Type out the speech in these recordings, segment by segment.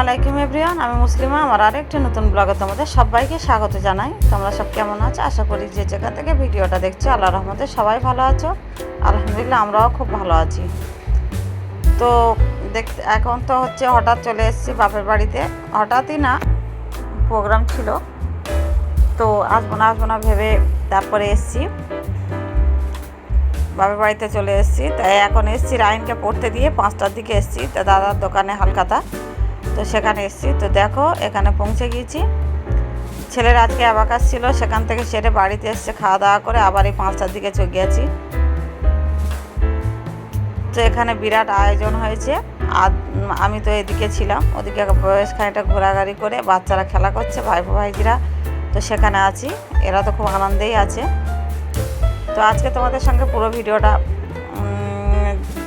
আলাইকুম এভরিওয়ান। আমি মুসলিমা। আমার আরেকটি নতুন ব্লগে তোমাদের সবাইকে স্বাগত জানাই। তোমরা সব কেমন আছো? আশা করি যে জায়গা থেকে ভিডিওটা দেখছ আল্লাহ রহমতে সবাই ভালো আছো। আলহামদুলিল্লাহ, আমরাও খুব ভালো আছি। তো দেখতে এখন তো হচ্ছে হঠাৎ চলে এসেছি বাপের বাড়িতে। হঠাৎই না প্রোগ্রাম ছিল। তো আসব না আসব না ভেবে তারপরে এসছি। বাবার বাড়িতে চলে এসেছি। তাই এখন এসেছি রায়নকে পড়তে দিয়ে পাঁচটার দিকে এসেছি। তা দাদার দোকানে হালকাতা তো সেখানে এসেছি। তো দেখো, এখানে পৌঁছে গিয়েছি। ছেলের আজকে অ্যাবাকাস ছিল, সেখান থেকে সেরে বাড়িতে এসছে, খাওয়া দাওয়া করে আবার এই পাঁচটার দিকে চলে গিয়েছি। তো এখানে বিরাট আয়োজন হয়েছে। আর আমি তো এদিকে ছিলাম, ওদিকে বেশ খানিকটা ঘোরাঘুরি করে বাচ্চারা খেলা করছে, ভাইপো ভাইজিরা। তো সেখানে আছি, এরা তো খুব আনন্দেই আছে। তো আজকে তোমাদের সঙ্গে পুরো ভিডিওটা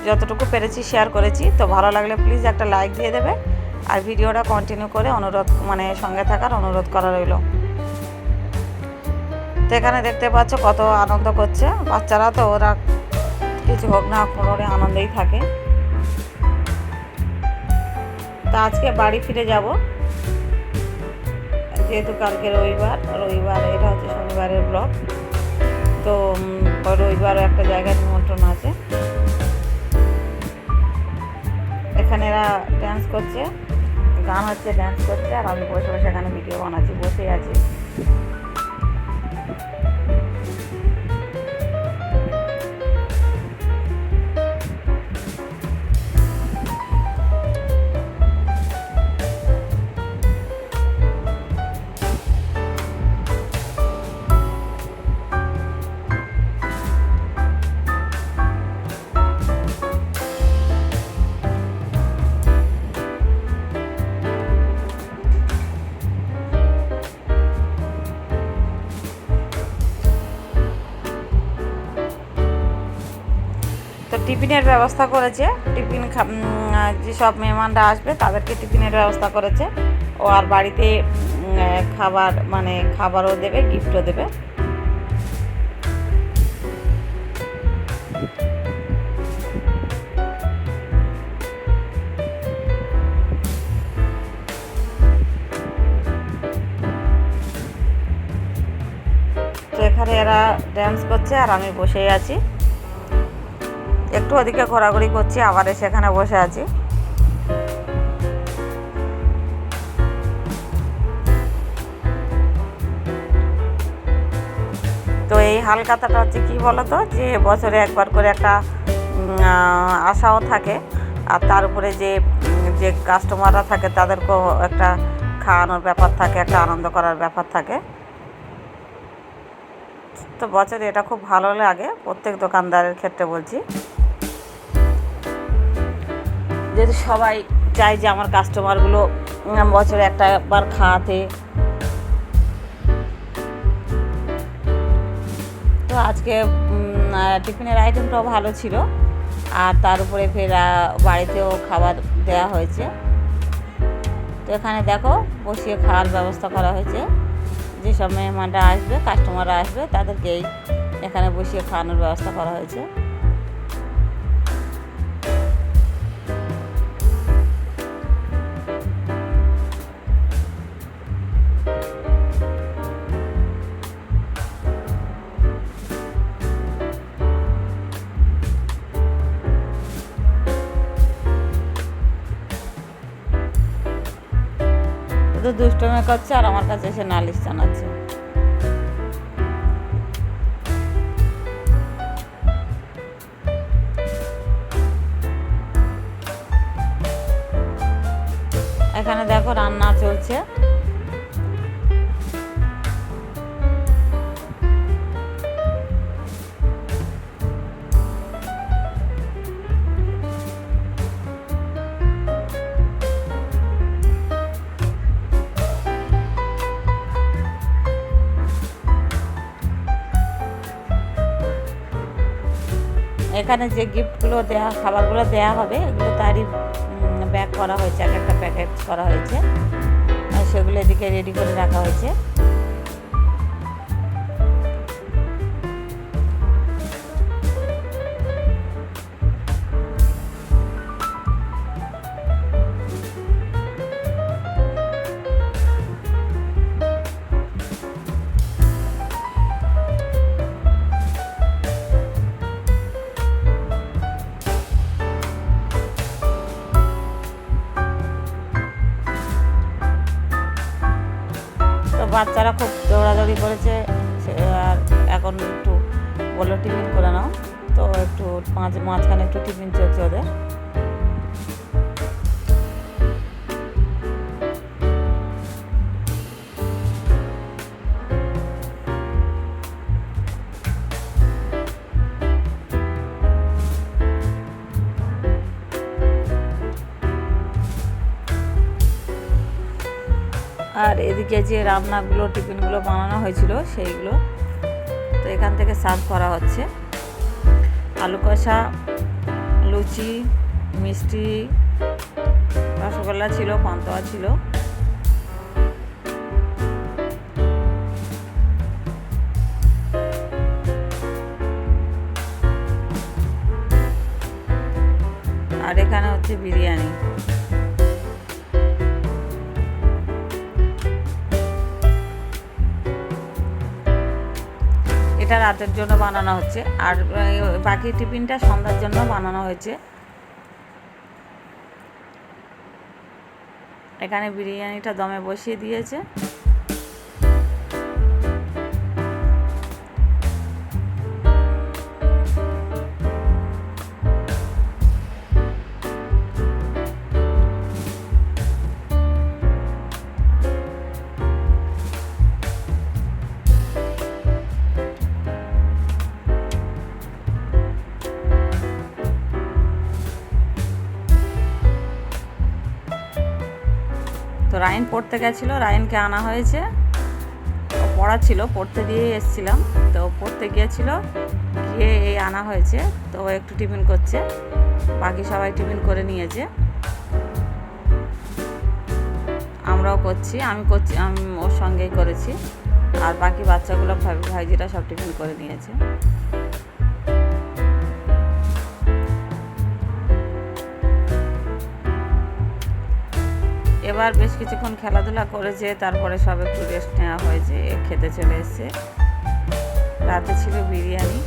যতটুকু পেরেছি শেয়ার করেছি। তো ভালো লাগলে প্লিজ একটা লাইক দিয়ে দেবে। আর ভিডিওটা কন্টিনিউ করে অনুরোধ মানে সঙ্গে থাকার অনুরোধ করা রইল। তো এখানে দেখতে পাচ্ছ কত আনন্দ করছে। বাচ্চারা তো ওরা কিছু হোক না কোনোরে আনন্দেই থাকে। তা আজকে বাড়ি ফিরে যাব। যেহেতু কালকে রবিবার রবিবার এটা হচ্ছে শনিবারের ব্লগ তো উম, রবিবার একটা জায়গায় নিমন্ত্রণ আছে। এখানে এরা ড্যান্স করছে। গান হচ্ছে ড্যান্স করছে আর আমি বসে বসে এখানে ভিডিও বানাচ্ছি বসে আছি। টিফিনের ব্যবস্থা করেছে। টিফিন যেসব মেহমানরা আসবে তাদেরকে টিফিনের ব্যবস্থা করেছে। ও আর বাড়িতে খাবার মানে খাবারও দেবে গিফটও দেবে। এখানে এরা ড্যান্স করছে আর আমি বসেই আছি। একটু ওদিকে ঘোরাঘুরি করছি, আবার সেখানে বসে আছি। তো এই হালকাতাটা হচ্ছে কি বলতো? যে বছরে একবার করে একটা আশাও থাকে, আর তার উপরে যে যে কাস্টমাররা থাকে, তাদেরকেও একটা খাওয়ানোর ব্যাপার থাকে, একটা আনন্দ করার ব্যাপার থাকে। তো বছরে এটা খুব ভালো লাগে, প্রত্যেক দোকানদারের ক্ষেত্রে বলছি। যেহেতু সবাই চায় যে আমার কাস্টমারগুলো বছরে একটা বার খাওয়াতে। তো আজকে টিফিনের আইটেমটাও ভালো ছিল। আর তার উপরে ফের, বাড়িতেও খাবার দেওয়া হয়েছে। তো এখানে দেখো, বসিয়ে খাওয়ার ব্যবস্থা করা হয়েছে। যেসব মেহমানরা আসবে কাস্টমাররা আসবে, তাদেরকেই এখানে বসিয়ে খাওয়ানোর ব্যবস্থা করা হয়েছে। শুধু দুষ্টমি করছে আর আমার কাছে এসে নালিশ জানাচ্ছে। এখানে দেখো রান্না চলছে। এখানে যে গিফটগুলো দেওয়া খাবারগুলো দেওয়া হবে, এগুলো তারই ব্যাগ করা হয়েছে, এক একটা প্যাকেট করা হয়েছে। সেগুলো এদিকে রেডি করে রাখা হয়েছে। বাচ্চারা খুব দৌড়াদৌড়ি করেছে আর এখন একটু বলল টিফিন করে নাও। তো একটু মাঝ, মাঝখানে একটু টিফিন চলছে ওদের। আর এদিকে যে রান্নাগুলো, টিফিনগুলো বানানো হয়েছিল, সেইগুলো তো এখান থেকে সার্ভ করা হচ্ছে। আলু কষা, লুচি, মিষ্টি, রসগোল্লা ছিল, পান্তোয়া ছিল। আর এখানে হচ্ছে বিরিয়ানি। এটা রাতের জন্য বানানো হচ্ছে। আর বাকি টিফিনটা সন্ধ্যার জন্য বানানো হয়েছে। এখানে বিরিয়ানিটা দমে বসিয়ে দিয়েছে। পড়তে গেছিল, রায়নকে আনা হয়েছে। ও পড়াচ্ছিল, পড়তে দিয়ে এসছিলাম। তো পড়তে গিয়েছিল, গিয়ে এই আনা হয়েছে। তো একটু টিফিন করছে, বাকি সবাই টিফিন করে নিয়েছে। আমরাও করছি, আমি করছি, আমি ওর সঙ্গেই করেছি। আর বাকি বাচ্চাগুলো ভাই, ভাইজিরা সব টিফিন করে নিয়েছে। এবার বেশ কিছুক্ষণ খেলাধুলা করেছে তারপরে সব একটু রেস্ট নেওয়া হয়েছে খেতে চলে এসছে। রাতে ছিল বিরিয়ানি।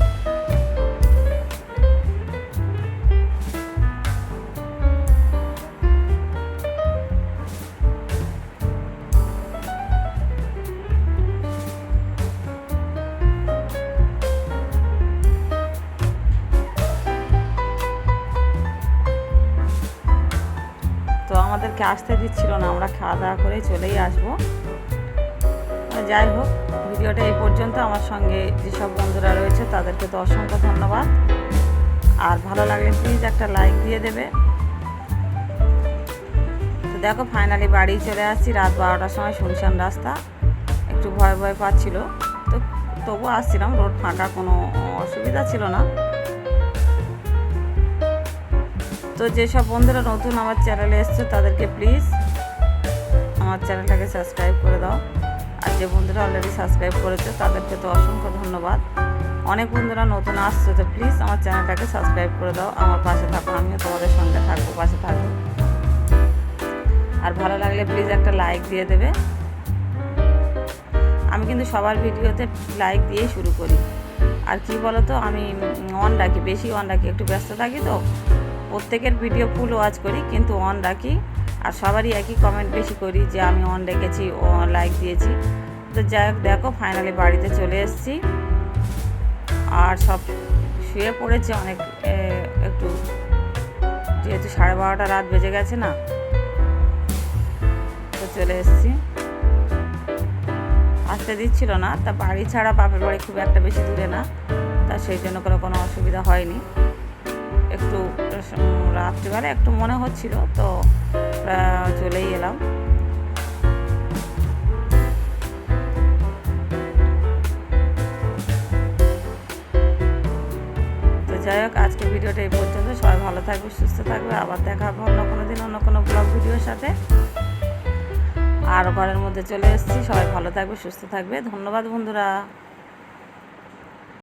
আমাদেরকে আসতে দিচ্ছিল না, আমরা খাওয়া দাওয়া করে চলেই আসব। যাই হোক, ভিডিওটা এই পর্যন্ত। আমার সঙ্গে যেসব বন্ধুরা রয়েছে, তাদেরকে তো অসংখ্য ধন্যবাদ। আর ভালো লাগলে প্লিজ একটা লাইক দিয়ে দেবে। তো দেখো ফাইনালি বাড়ি চলে আসছি। রাত বারোটার সময় শুনশান রাস্তা। একটু ভয় ভয় পাচ্ছিল। তো তবু আসছিলাম, রোড ফাঁকা, কোনো অসুবিধা ছিল না। তো যেসব বন্ধুরা নতুন আমার চ্যানেলে এসছে, তাদেরকে প্লিজ আমার চ্যানেলটাকে সাবস্ক্রাইব করে দাও। আর যে বন্ধুরা অলরেডি সাবস্ক্রাইব করেছে, তাদেরকে তো অসংখ্য ধন্যবাদ। অনেক বন্ধুরা নতুন আসছে, তো প্লিজ আমার চ্যানেলটাকে সাবস্ক্রাইব করে দাও। আমার পাশে থাকো, আমিও তোমাদের সঙ্গে থাকব, পাশে থাকব। আর ভালো লাগলে প্লিজ একটা লাইক দিয়ে দেবে। আমি কিন্তু সবার ভিডিওতে লাইক দিয়েই শুরু করি। আর কি বলো তো আমি অন রাখি, বেশি অন রাখি, একটু ব্যস্ত থাকি তো। প্রত্যেকের ভিডিও ফুল ওয়াচ করি, কিন্তু অন রাখি। আর সবারই একই কমেন্ট বেশি করি যে আমি অন রেখেছি, ও লাইক দিয়েছি। তো যাই হোক, দেখো ফাইনালি বাড়িতে চলে এসেছি। আর সব শুয়ে পড়েছে অনেক একটু। যেহেতু সাড়ে বারোটা, রাত বেজে গেছে না, তো চলে এসেছি। আসতে দিচ্ছিল না, তা বাড়ি ছাড়া বাপের বাড়ি খুব একটা বেশি দূরে না, তা সেই জন্য করে কোনো অসুবিধা হয়নি। একটু রাত্রিবেলা একটু মনে হচ্ছিল, তো চলেই এলাম। তো যাই হোক, আজকে ভিডিওটা এই পর্যন্ত। সবাই ভালো থাকবে, সুস্থ থাকবে। আবার দেখা হবে অন্য কোনো দিন, অন্য কোনো ব্লগ ভিডিওর সাথে। আর ঘরের মধ্যে চলে এসেছি। সবাই ভালো থাকবে, সুস্থ থাকবে। ধন্যবাদ বন্ধুরা।